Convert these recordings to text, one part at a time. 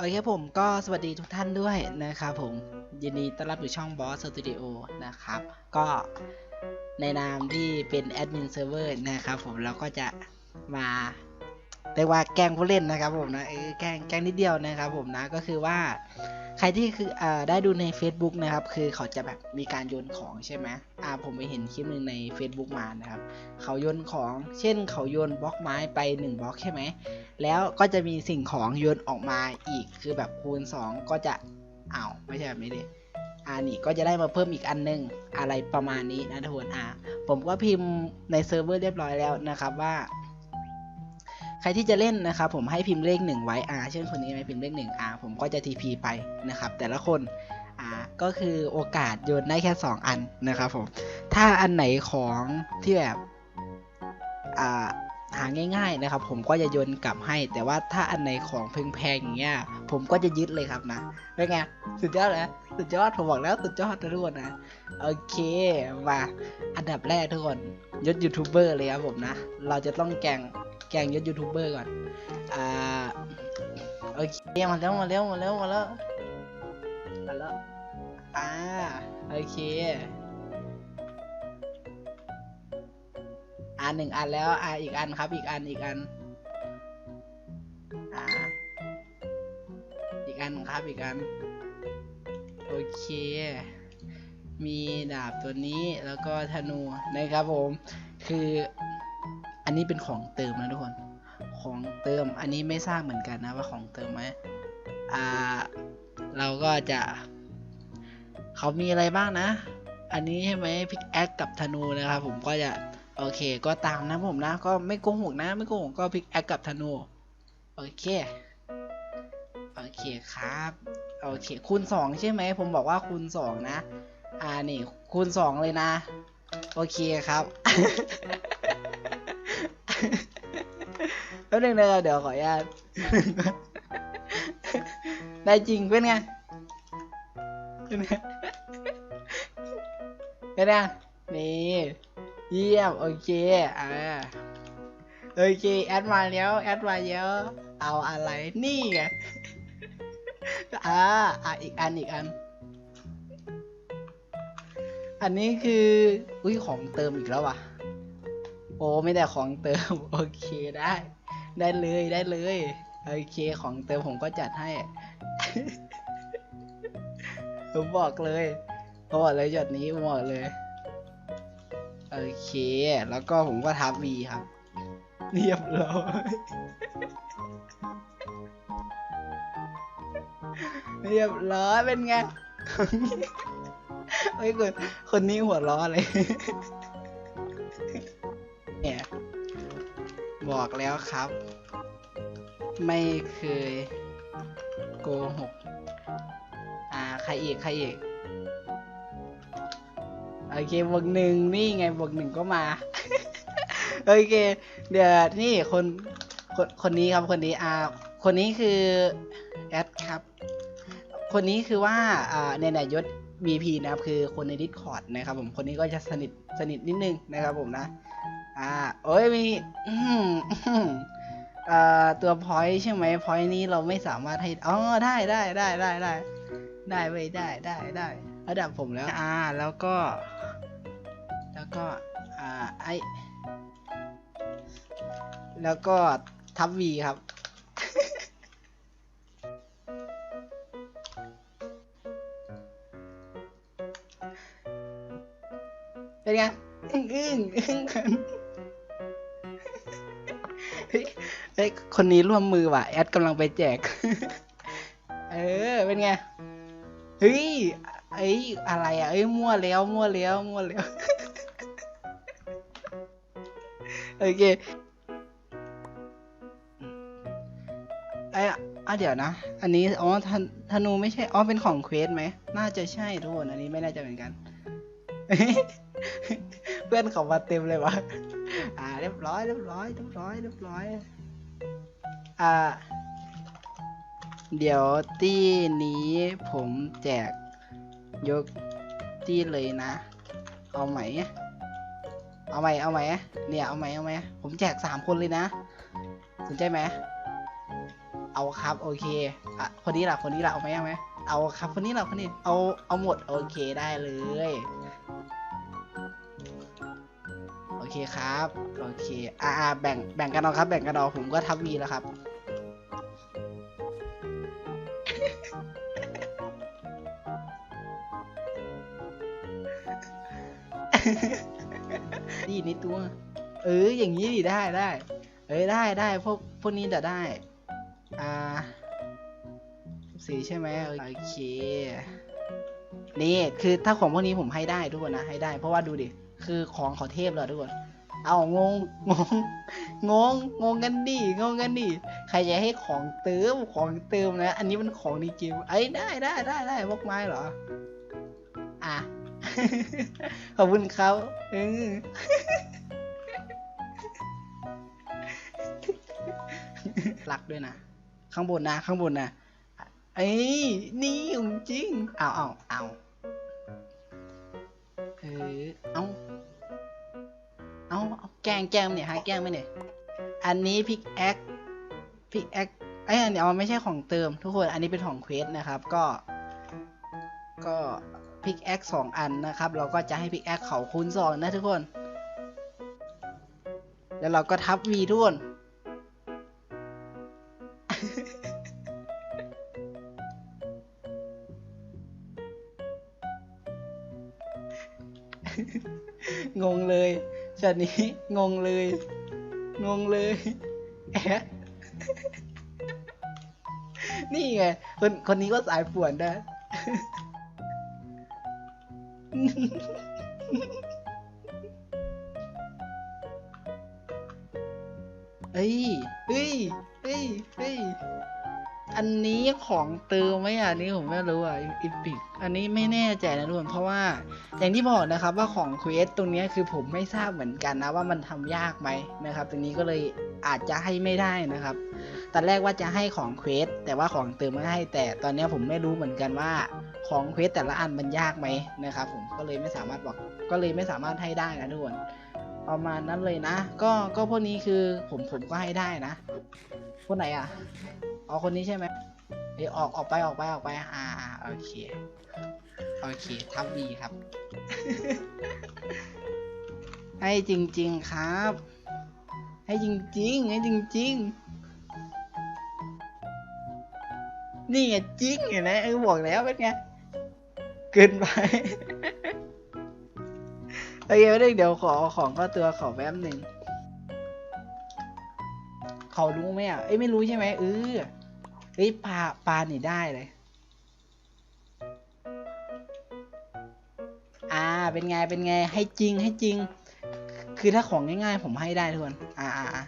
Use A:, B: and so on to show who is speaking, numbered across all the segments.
A: โอเคผมก็สวัสดีทุกท่านด้วยนะครับผมยินดีต้อนรับอยู่ช่องบอสสตูดิโอนะครับ ก็ในนามที่เป็นแอดมินเซิร์ฟเวอร์นะครับผมเราก็จะมาเรียกว่าแกล้งผู้เล่นนะครับผมนะเออแกล้งแกล้งนิดเดียวนะครับผมนะก็คือว่า ใครที่คืออ่าได้ดูใน Facebook นะครับ คือเขาจะแบบมีการโยนของใช่ไหมอ่าผมไปเห็นคลิปหนึ่งใน Facebook มานะครับ เขาโยนของ เช่น เขาโยนบล็อกไม้ไป1บล็อกใช่ไหม แล้วก็จะมีสิ่งของโยนออกมาอีก คือแบบคูณ 2 ก็จะอ้าวไม่ใช่แบบนี้ดิอ่านี่ก็จะได้มาเพิ่มอีกอันนึงอะไรประมาณนี้นะทุกคนอ่าผมก็พิมพ์ในเซิร์ฟเวอร์เรียบร้อยแล้วนะครับว่า ใครที่จะเล่นนะครับผมให้พิมพ์เลขหนึ่งไว้อ่าเช่นคนนี้ไหมพิมพ์เลขหนึ่งอ่าผมก็จะ TP ไปนะครับแต่ละคนอ่าก็คือโอกาสโยนได้แค่ 2 อันนะครับผมถ้าอันไหนของที่แบบอ่า หาง่ายๆนะครับ ผมก็จะโยนกลับให้ แต่ว่าถ้าอันไหนของแพงๆอย่างเงี้ย ผมก็จะยึดเลยครับนะเป็นไงสุดยอดเลยสุดยอดผมบอกแล้วสุดยอดทุกคนนะโอเคมาอันดับแรกทุกคนยศยูทูบเบอร์เลยครับผมนะเราจะต้องแกงแกงยศยูทูบเบอร์ก่อนอ่าโอเคมาแล้วมาแล้วมาแล้วมาแล้วมาแล้วอ่าโอเค อ่าหนึ่งอันแล้วอ่าอีกอันครับ อีกอันอีกอันอ่าอีกอันครับอีกอันโอเค มีดาบตัวนี้แล้วก็ธนูนะครับผม คืออันนี้เป็นของเติมนะทุกคน ของเติมอันนี้ไม่ทราบเหมือนกันนะว่าของเติมไหมอ่า เราก็จะเขามีอะไรบ้างนะ อันนี้ใช่ไหมพิกแอคกับธนูนะครับผมก็จะ โอเค ก็ตามนะผมนะ ก็ไม่โกหกนะ ไม่โกหกก็พิกแอคกับธนู โอเค โอเคครับ โอเค คูณสองใช่ไหม ผมบอกว่าคูณสองนะ อ่า นี่ คูณสองเลยนะ โอเคครับแป๊บนึงนะครับเดี๋ยวขออนุญาตได้จริงเป็นไง เป็นไงเป็นไงนี่ เยี่ยมโอเคอ่าโอเคแอดมาแล้วแอดมาแล้วเอาอะไรนี่ไงอ่าอะอีกอันอีกอัน อันนี้คืออุ้ยของเติมอีกแล้วว่ะโอ้ไม่ได้ของเติมโอเคได้ ได้เลยได้เลยโอเคของเติมผมก็จัดให้ผมบอกเลยผมบอกเลยหยดนี้ผมบอกเลย โอเค แล้วก็ผมก็ทับ V ครับ เรียบร้อยเรียบร้อยเป็นไงเฮ้ยคนคนนี้หัวล้อเลยเนี่ยบอกแล้วครับ ไม่เคยโกหก อ่า ใครอีก ใครอีก โอเคบวกหนึ่งนี่ไงบวกหนึ่งก็มา โอเค เดี๋ยวนี่คนคนคนนี้ครับคนนี้อ่าคนนี้คือแอดครับ คนนี้คือว่าอ่าในไหนยศ VP นะครับคือคนใน Discord นะครับผมคนนี้ก็จะสนิทสนิทนิดนึงนะครับผมนะ อ่าโอ้ยมีอ่าตัวพอยใช่ไหมพอยนี้เราไม่สามารถให้อ๋อได้ได้ได้ได้ได้ได้ไว้ได้ได้ได้ระดับผมแล้วอ่าแล้วก็ ก็อ่าไอแล้วก็ทับวีครับ เป็นไงอึ้งอึ้งอึ้งกันเฮ้ยเฮ้ยคนนี้ร่วมมือว่ะ แอดกำลังไปแจก เออ เป็นไง เฮ้ย เอ้ย อะไรอะ เอ้ย มั่วแล้ว มั่วแล้ว มั่วแล้ว โอเคไอ้อะเดี๋ยวนะ อันนี้อ๋อธนธนูไม่ใช่อ๋อเป็นของเควสไหมน่าจะใช่ทุกคนอันนี้ไม่น่าจะเหมือนกัน เพื่อนเขามาเต็มเลยวะอ่าเรียบร้อยเรียบร้อยเรียบร้อยเรียบร้อย อ่า เดี๋ยวตี้นี้ผมแจกยกตี้เลยนะ เอาไหม เอาไหมเอาไหมเนี่ยเอาไหมเอาไหมผมแจกสามคนเลยนะสนใจไหมเอาครับโอเคอะคนนี้ล่ะคนนี้ล่ะเอาไหมเอาไหมเอาครับคนนี้ล่ะคนนี้เอาเอาหมดโอเคได้เลยโอเคครับโอเคอ่าอ่าแบ่งแบ่งกันเอาครับ แบ่งกันเอาผมก็ทับวีแล้วครับ เอออย่างนี้ดิได้ได้ เอ้ยได้ได้พวกพวกนี้จะได้ อ่าสีใช่ไหมโอเค นี่คือถ้าของพวกนี้ผมให้ได้ทุกคนนะให้ได้ เพราะว่าดูดิ คือของเขาเทพเลยทุกคน เอางงงงงงงงกันดิงงกันดิใครจะให้ของเติมของเติมนะ อันนี้มันของในเกมเอ้ได้ได้ได้ได้พวกไม้เหรอ อะขอบคุณครับเออ รักด้วยนะ ข้างบนนะ ข้างบนนะเอ้นี่องจริงเอาเอาเอาเออเอาเอาเอาแกล้งแกล้งเนี่ยฮะแกล้งไหมเนี่ยอันนี้พิกแอคพิกแอคไอ้อันนี้เอาไม่ใช่ของเติม ทุกคนอันนี้เป็นของเควสนะครับก็ ก็พิกแอคสองอันนะครับ เราก็จะให้พิกแอคเขาคูณสองนะทุกคน แล้วเราก็ทับวีทุกคน งงเลยชาตินี้งงเลย งงเลยแอะนี่ไง คนคนนี้ก็สายป่วนนะเอ้ย เฮ้ย เฮ้ย เฮ้ย อันนี้ของเติมไหมอะอันนี้ผมไม่รู้อะอีพิกอันนี้ไม่แน่ใจนะทุกคนเพราะว่าอย่างที่บอกนะครับว่าของเควสตรงนี้คือผมไม่ทราบเหมือนกันนะว่ามันทำยากไหมนะครับ ตรงนี้ก็เลยอาจจะให้ไม่ได้นะครับตอนแรกว่าจะให้ของเควสแต่ว่าของเติมไม่ให้ แต่ตอนนี้ผมไม่รู้เหมือนกันว่าของเควสแต่ละอันมันยากไหมนะครับ ผมก็เลยไม่สามารถบอกก็เลยไม่สามารถให้ได้นะทุกคนประมาณนั้นเลยนะ ก็ก็พวกนี้คือผมผมก็ให้ได้นะ คนไหนอะอ๋อคนนี้ใช่ไหมเอยออกออกไปออกไปออกไป อ่าอ่าโอเคโอเคทับดีครับ ให้จริง ๆครับ ให้จริง ๆ ให้จริง ๆ นี่ไงจริงเห็นไหมเออบอกแล้วเป็นไงเกินไปโอเคไม่ได้เดี๋ยวขอของก็ตัวขอแป๊บหนึ่ง เขารู้ไหมอะ เอ้ยไม่รู้ใช่ไหมเออเฮ้ยปลาปลานี่ได้เลย อ่า เป็นไง เป็นไง ให้จริง ให้จริง คือถ้าของง่ายๆ ผมให้ได้ทุกคน อ่าอ่าอ่า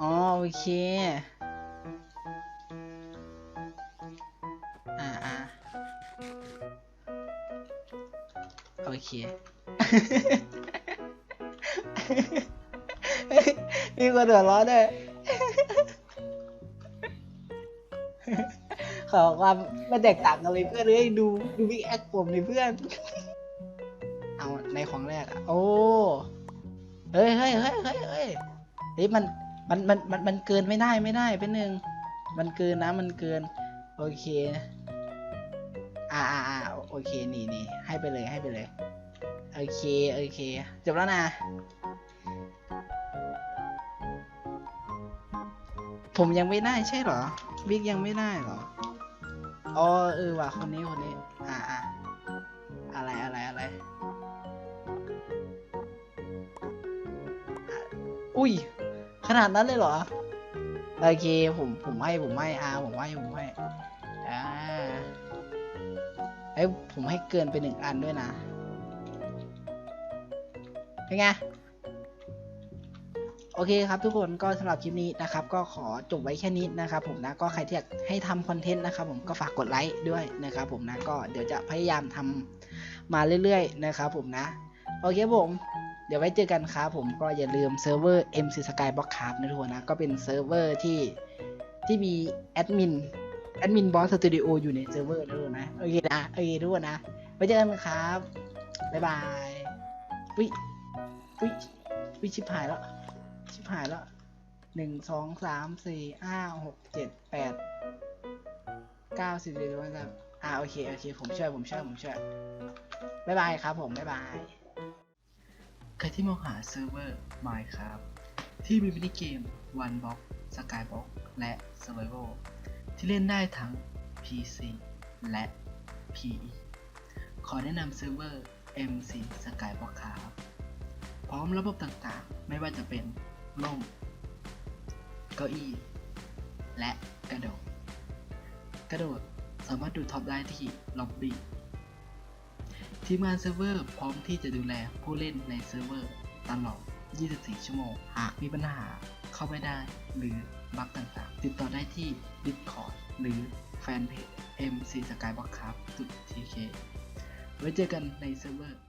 A: อ๋อโอเคอ่าอ่าโอเค มีคนหัวเราะด้วยขอความไม่แตกต่างกันเลยเพื่อนเลยดูดูบิ๊กแอคผมเลยเพื่อน เอาในของแรกอะโอ้เฮ้ยเฮ้ยเฮ้ยเฮ้ยเฮ้ยเฮ้ยมันมันมันมันมันเกินไม่ได้ไม่ได้เป็นหนึ่งมันเกินนะมันเกิน โอเค อ่าอ่าโอเคนี่นี่ให้ไปเลยให้ไปเลย โอเค โอเค จบแล้วนะ ผมยังไม่ได้ใช่เหรอ บิ๊กยังไม่ได้เหรอ อ๋อ เออว่ะ คนนี้ คนนี้ อ่าอ่าอะไร อะไร อะไร อุ้ย ขนาดนั้นเลยเหรอ โอเค ผม ผมให้ ผมให้อ่าผมให้ ผมให้ อ่าเอ้ยผมให้เกินไปหนึ่งอันด้วยนะ เป็นไงโอเคครับทุกคนก็สำหรับคลิปนี้นะครับ ก็ขอจบไว้แค่นี้นะครับ ผมนะก็ใครที่อยากให้ทำคอนเทนต์นะครับผมก็ฝากกดไลค์ด้วยนะครับผมนะก็เดี๋ยวจะพยายามทำมาเรื่อยๆนะครับผมนะ โอเคผม เดี๋ยวไว้เจอกันครับผมก็อย่าลืมเซิร์ฟเวอร์ MC Skyblock ครับนะทุกคนนะก็เป็นเซิร์ฟเวอร์ที่ที่มีแอดมินแอดมินบอสสตูดิโออยู่ในเซิร์ฟเวอร์นะทุกคนนะโอเคนะโอเคทุกคนนะไว้เจอกันครับบ๊ายบายวิ วิวิชิบหายแล้ว ชิบหายแล้วหนึ่งสองสามสี่ห้าหกเจ็ดแปดเก้าสิบเอ็ดวันครับอ่าโอเคโอเค ผมช่วยผมช่วยผมช่วยบ๊ายบายครับผมบ๊ายบายใครที่มองหาเซิร์ฟเวอร์ Minecraft ที่มีมินิเกม One Box Skybox และ Survival ที่เล่นได้ทั้ง PC และ PE ขอแนะนำเซิร์ฟเวอร์ MC Skybox ครับ ร้อมระบบต่างๆ ไม่ว่าจะเป็นร่ม เก้าอี้ และกระโดด กระโดดสามารถดูท็อปได้ที่ล็อบบี้ทีมงานเซิร์ฟเวอร์พร้อมที่จะดูแลผู้เล่นในเซิร์ฟเวอร์ตลอด 24 ชั่วโมง หากมีปัญหาเข้าไม่ได้ หรือบั๊กต่างๆ ติดต่อได้ที่ Discord หรือแฟนเพจ MC Skybox ครับ TK ไว้เจอกันในเซิร์ฟเวอร์